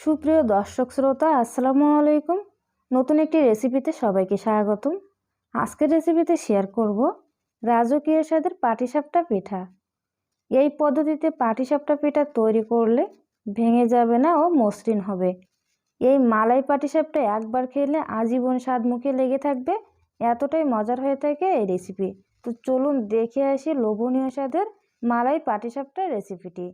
সুপ্রিয় দর্শক শ্রোতা, আসসালামু আলাইকুম। নতুন একটি রেসিপিতে সবাইকে স্বাগতম। আজকের রেসিপিতে শেয়ার করব রাজকীয় স্বাদের পাটিসাপটা পিঠা। এই পদ্ধতিতে পাটিসাপটা পিঠা তৈরি করলে ভেঙে যাবে না ও মসৃণ হবে। এই মালাই পাটিসাপটা একবার খেলে আজীবন স্বাদ মুখে লেগে থাকবে। এতটাই মজার হয়ে থাকে এই রেসিপি। তো চলুন দেখে আসি লোভনীয় স্বাদের মালাই পাটিসাপটা রেসিপিটি।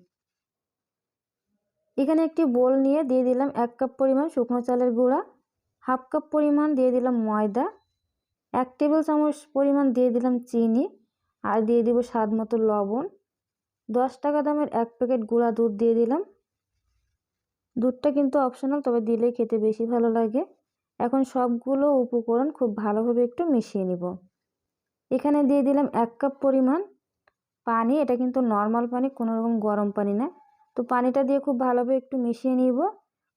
এখানে একটি বোল নিয়ে দিয়ে দিলাম এক কাপ পরিমাণ শুকনো চালের গুঁড়া, হাফ কাপ পরিমাণ দিয়ে দিলাম ময়দা, এক টেবিল চামচ পরিমাণ দিয়ে দিলাম চিনি আর দিয়ে দিব স্বাদ মতো লবণ। দশ টাকা দামের এক প্যাকেট গুঁড়া দুধ দিয়ে দিলাম। দুধটা কিন্তু অপশনাল, তবে দিলেই খেতে বেশি ভালো লাগে। এখন সবগুলো উপকরণ খুব ভালোভাবে একটু মিশিয়ে নিব। এখানে দিয়ে দিলাম এক কাপ পরিমাণ পানি, এটা কিন্তু নর্মাল পানি, কোনো রকম গরম পানি না। তো পানিটা দিয়ে খুব ভালোভাবে একটু মিশিয়ে নিব।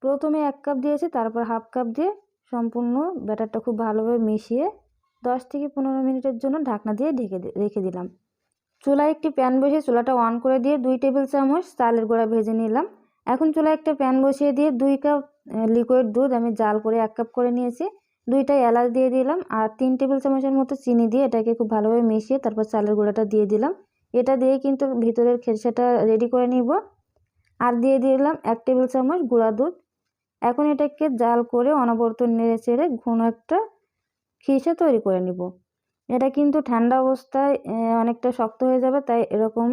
প্রথমে এক কাপ দিয়েছি, তারপর হাফ কাপ দিয়ে সম্পূর্ণ ব্যাটারটা খুব ভালোভাবে মিশিয়ে দশ থেকে পনেরো মিনিটের জন্য ঢাকনা দিয়ে ঢেকে রেখে দিলাম। চুলায় একটি প্যান বসিয়ে চুলাটা অন করে দিয়ে দুই টেবিল চামচ চালের গোড়া ভেজে নিলাম। এখন চুলায় একটা প্যান বসিয়ে দিয়ে দুই কাপ লিকুইড দুধ আমি জাল করে এক কাপ করে নিয়েছি। দুইটা এলাচ দিয়ে দিলাম আর তিন টেবিল চামচের মতো চিনি দিয়ে এটাকে খুব ভালোভাবে মিশিয়ে তারপর চালের গুঁড়াটা দিয়ে দিলাম। এটা দিয়ে কিন্তু ভিতরের খেরসাটা রেডি করে নিব। আর দিয়ে দিলাম এক টেবিল চামচ গুঁড়া দুধ। এখন এটাকে জাল করে অনবরত নেড়ে চেড়ে ঘন একটা খিসে তৈরি করে নিব। এটা কিন্তু ঠান্ডা অবস্থায় অনেকটা শক্ত হয়ে যাবে, তাই এরকম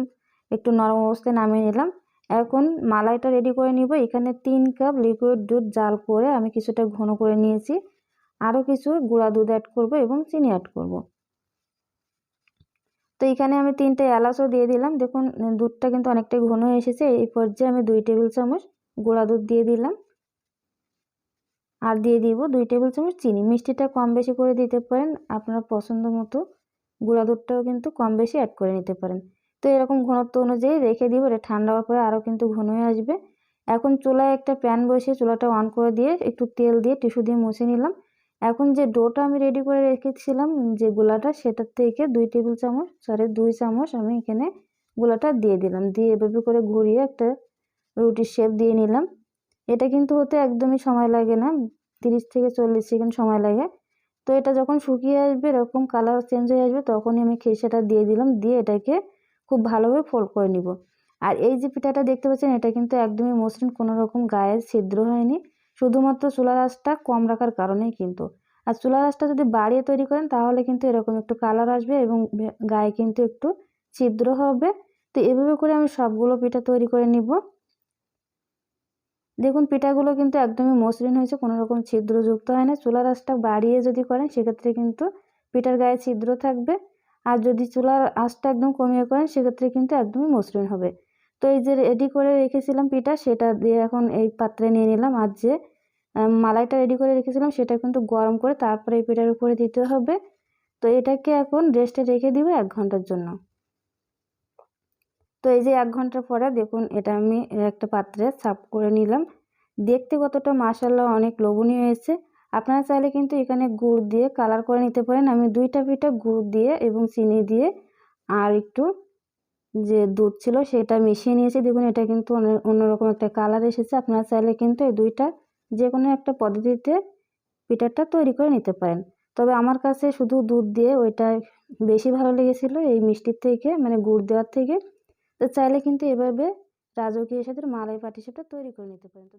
একটু নরম অবস্থায় নামিয়ে নিলাম। এখন মালাইটা রেডি করে নিব। এখানে তিন কাপ লিকুইড দুধ জাল করে আমি কিছুটা ঘন করে নিয়েছি। আরও কিছু গুঁড়া দুধ অ্যাড করব এবং চিনি অ্যাড করব। তো এখানে আমি তিনটে এলাচও দিয়ে দিলাম। দেখুন, দুধটা কিন্তু অনেকটাই ঘন হয়ে এসেছে। এই পর্যায়ে আমি দুই টেবিল চামচ গুঁড়া দুধ দিয়ে দিলাম। আর দিয়ে দিব দুই টেবিল চামচ চিনি। মিষ্টিটা কম বেশি করে দিতে পারেন। আপনার পছন্দ মতো গুঁড়া দুধটাও কিন্তু কম বেশি অ্যাড করে নিতে পারেন। তো এরকম ঘনত্ব অনুযায়ী রেখে দিব। এটা ঠান্ডা হওয়ার পরে আরও কিন্তু ঘন হয়ে আসবে। এখন চুলায় একটা প্যান বসিয়ে চুলাটা অন করে দিয়ে একটু তেল দিয়ে টিস্যু দিয়ে মুছে নিলাম। এখন যে ডোটা আমি রেডি করে রেখেছিলাম, যে গোলাটা, সেটার থেকে দুই টেবিল চামচ সরি দুই চামচ আমি এখানে গোলাটা দিয়ে দিলাম। দিয়ে এভাবে করে ঘুরিয়ে একটা রুটির শেপ দিয়ে নিলাম। এটা কিন্তু হতে একদমই সময় লাগে না, তিরিশ থেকে চল্লিশ সেকেন্ড সময় লাগে। তো এটা যখন শুকিয়ে আসবে, এরকম কালার চেঞ্জ হয়ে আসবে, তখনই আমি খেসাটা দিয়ে দিলাম, দিয়ে এটাকে খুব ভালোভাবে ফোল্ড করে নিব। আর এই যে পিঠাটা দেখতে পাচ্ছেন, এটা কিন্তু একদমই মসৃণ, কোনো রকম গায়ে ছিদ্র হয়নি। শুধুমাত্র চুলার আঁচটা কম রাখার কারণেই কিন্তু। আর চুলার আঁচটা যদি বাড়িয়ে তৈরি করেন, তাহলে কিন্তু এরকম একটু কালার আসবে এবং গায়ে কিন্তু একটু ছিদ্র হবে। তো এভাবে করে আমি সবগুলো পিঠা তৈরি করে নিব। দেখুন, পিঠাগুলো কিন্তু একদমই মসৃণ হয়েছে, কোনো রকম ছিদ্রযুক্ত হয় না। চুলার আঁচটা বাড়িয়ে যদি করেন, সেক্ষেত্রে কিন্তু পিঠার গায়ে ছিদ্র থাকবে। আর যদি চুলার আঁচটা একদম কমিয়ে করেন, সেক্ষেত্রে কিন্তু একদমই মসৃণ হবে। তো এই যে রেডি করে রেখেছিলাম পিঠা, সেটা দিয়ে এখন এই পাত্রে নিয়ে নিলাম। আর যে মালাইটা রেডি করে রেখেছিলাম, সেটা কিন্তু গরম করে তারপরে এই পিঠার উপরে দিতে হবে। তো এটাকে এখন রেস্টে রেখে দিব এক ঘণ্টার জন্য। তো এই যে এক ঘণ্টার পরে দেখুন, এটা আমি একটা পাত্রে সাফ করে নিলাম। দেখতে কতটা মাসাল্লাহ অনেক লোভনীয় হয়েছে। আপনারা চাইলে কিন্তু এখানে গুড় দিয়ে কালার করে নিতে পারেন। আমি দুইটা পিঠা গুড় দিয়ে এবং চিনি দিয়ে আর একটু যে দুধ ছিল সেটা মিশিয়ে নিয়েছি। দেখুন, এটা কিন্তু অন্যরকম একটা কালার এসেছে। আপনারা চাইলে কিন্তু এই দুইটা যে কোনো একটা পদ্ধতিতে পিঠাটা তৈরি করে নিতে পারেন। তবে আমার কাছে শুধু দুধ দিয়ে ওইটা বেশি ভালো লেগেছিল এই মিষ্টির থেকে মানে গুড় দেওয়ার থেকে। তো চাইলে কিন্তু এভাবে রাজকীয় সাথে মালাই পাটিসাপটা তৈরি করে নিতে পারেন। তো